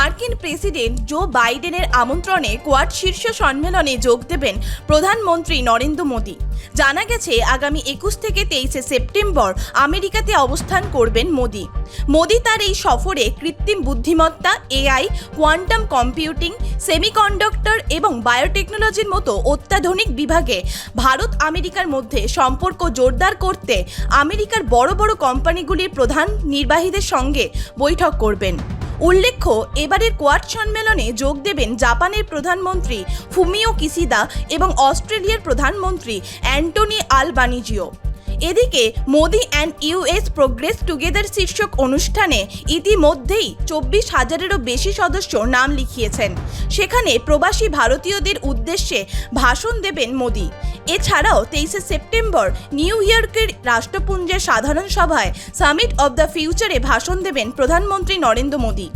মার্কিন president Joe বাইডেনের আমন্ত্রণে কোয়াড শীর্ষ সম্মেলনে যোগ দেবেন প্রধানমন্ত্রী নরেন্দ্র মোদী। জানা গেছে, আগামী একুশ থেকে তেইশে সেপ্টেম্বর আমেরিকাতে অবস্থান করবেন মোদী। মোদী তার এই সফরে কৃত্রিম বুদ্ধিমত্তা, এআই, কোয়ান্টাম কম্পিউটিং, সেমিকন্ডাক্টর এবং বায়োটেকনোলজির মতো অত্যাধুনিক বিভাগে ভারত আমেরিকার মধ্যে সম্পর্ক জোরদার করতে আমেরিকার বড় বড় কোম্পানিগুলির প্রধান নির্বাহীদের সঙ্গে বৈঠক করবেন। উল্লেখ্য, এবারের কোয়াড সম্মেলনে যোগ দেবেন জাপানের প্রধানমন্ত্রী ফুমিও কিসিদা এবং অস্ট্রেলিয়ার প্রধানমন্ত্রী অ্যান্টনি আলবানিজিও। এদিকে, Modi and US progress together শীর্ষক অনুষ্ঠানে ইতিমধ্যেই চব্বিশ হাজারেরও বেশি সদস্য নাম লিখিয়েছেন। সেখানে প্রবাসী ভারতীয়দের উদ্দেশ্যে ভাষণ দেবেন মোদি। এছাড়াও তেইশে সেপ্টেম্বর নিউ ইয়র্কের রাষ্ট্রপুঞ্জের সাধারণ সভায় সামিট অব দ্য ফিউচারে ভাষণ দেবেন প্রধানমন্ত্রী নরেন্দ্র মোদী।